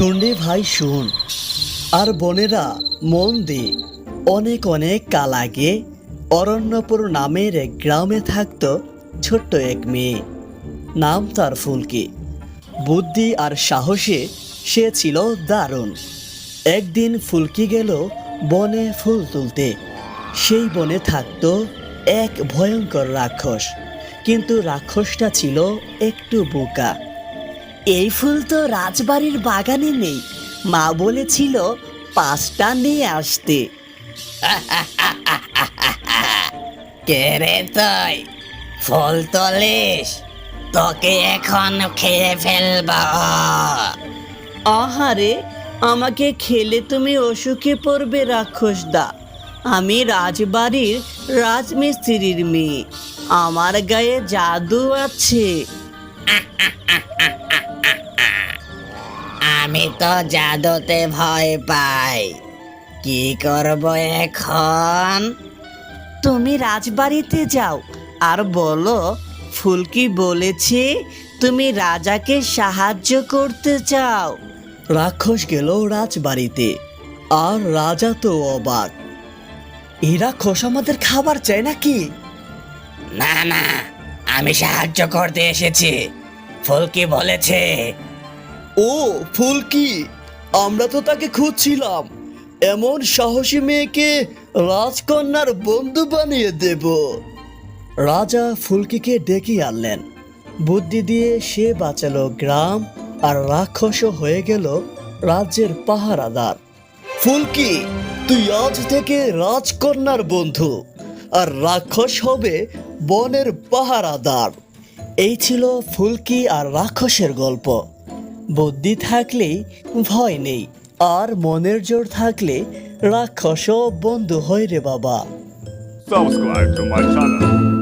শুনলে ভাই, শুন। আর বোনেরা, মন দে। অনেক অনেক কাল আগে অরণ্যপুর নামের এক গ্রামে থাকতো ছোট্ট এক মেয়ে। নাম তার ফুলকি। বুদ্ধি আর সাহসে সে ছিল দারুণ। একদিন ফুলকি গেল বনে ফুল তুলতে। সেই বনে থাকতো এক ভয়ঙ্কর রাক্ষস। কিন্তু রাক্ষসটা ছিল একটু বোকা। এই ফুল তো রাজবাড়ির বাগানে নেই। মা বলেছিল পাঁচটা নিয়ে আসতে। কে রে তুই? ফুল তলিস? তোকে এখন খেয়ে ফেলব। আহারে আমাকে খেলে তুমি অসুখে পড়বে রাক্ষসদা। আমি রাজবাড়ির রাজমিস্ত্রির মেয়ে। আমার গায়ে জাদু আছে। আমি তো জাদুতে ভয় পাই। কি করব এখন? তুমি রাজবাড়িতে যাও আর বলো ফুলকি বলেছে তুমি রাজাকে সাহায্য করতে চাও। রাক্ষস গেল রাজবাড়িতে আর রাজা তো অবাক। এই রাক্ষস আমাদের খাবার চায় নাকি? না না আমি সাহায্য করতে এসেছি। ফুলকি বলেছে ও ফুলকি আমরা তো তাকে খুঁজছিলাম। এমন সাহসী মেয়েকে রাজকন্যার বন্ধু বানিয়ে দেব। রাজা ফুলকিকে ডেকে আনলেন। বুদ্ধি দিয়ে সে বাঁচালো গ্রাম আর রাক্ষসও হয়ে গেল রাজ্যের পাহারাদার। ফুলকি, তুই আজ থেকে রাজকন্যার বন্ধু আর রাক্ষস হবে বনের পাহারাদার। এই ছিল ফুলকি আর রাক্ষসের গল্প। বুদ্ধি থাকলেই ভয় নেই, আর মনের জোর থাকলে রাক্ষসও বন্ধু হয় রে বাবা। Subscribe to my channel